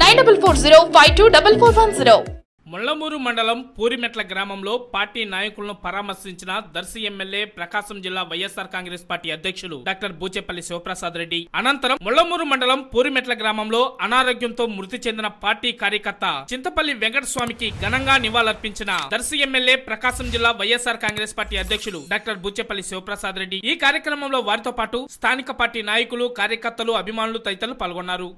Nine double four zero five two double four one zero. Mullamuru మండలం పూరిమెట్ల గ్రామంలో party నాయకులను పరామర్శించిన Darsi MLA Prakasam జిల్లా YSR Congress party అధ్యక్షులు డాక్టర్ బూచేపల్లి శివప్రసాద్ రెడ్డి. అనంతరం ముళ్ళమూరు మండలం పూరిమెట్ల గ్రామంలో అనారోగ్యంతో మృతి చెందిన పార్టీ కార్యకర్త చింతపల్లి వెంకట స్వామికి ఘనంగా నివాళులర్పించిన దర్శి ఎమ్మెల్యే ప్రకాశం జిల్లా వైఎస్ఆర్ కాంగ్రెస్ పార్టీ అధ్యక్షులు డాక్టర్ బూచేపల్లి శివప్రసాద్ రెడ్డి. ఈ కార్యక్రమంలో వారితో పాటు స్థానిక పార్టీ నాయకులు కార్యకర్తలు అభిమానులు తదితరులు పాల్గొన్నారు.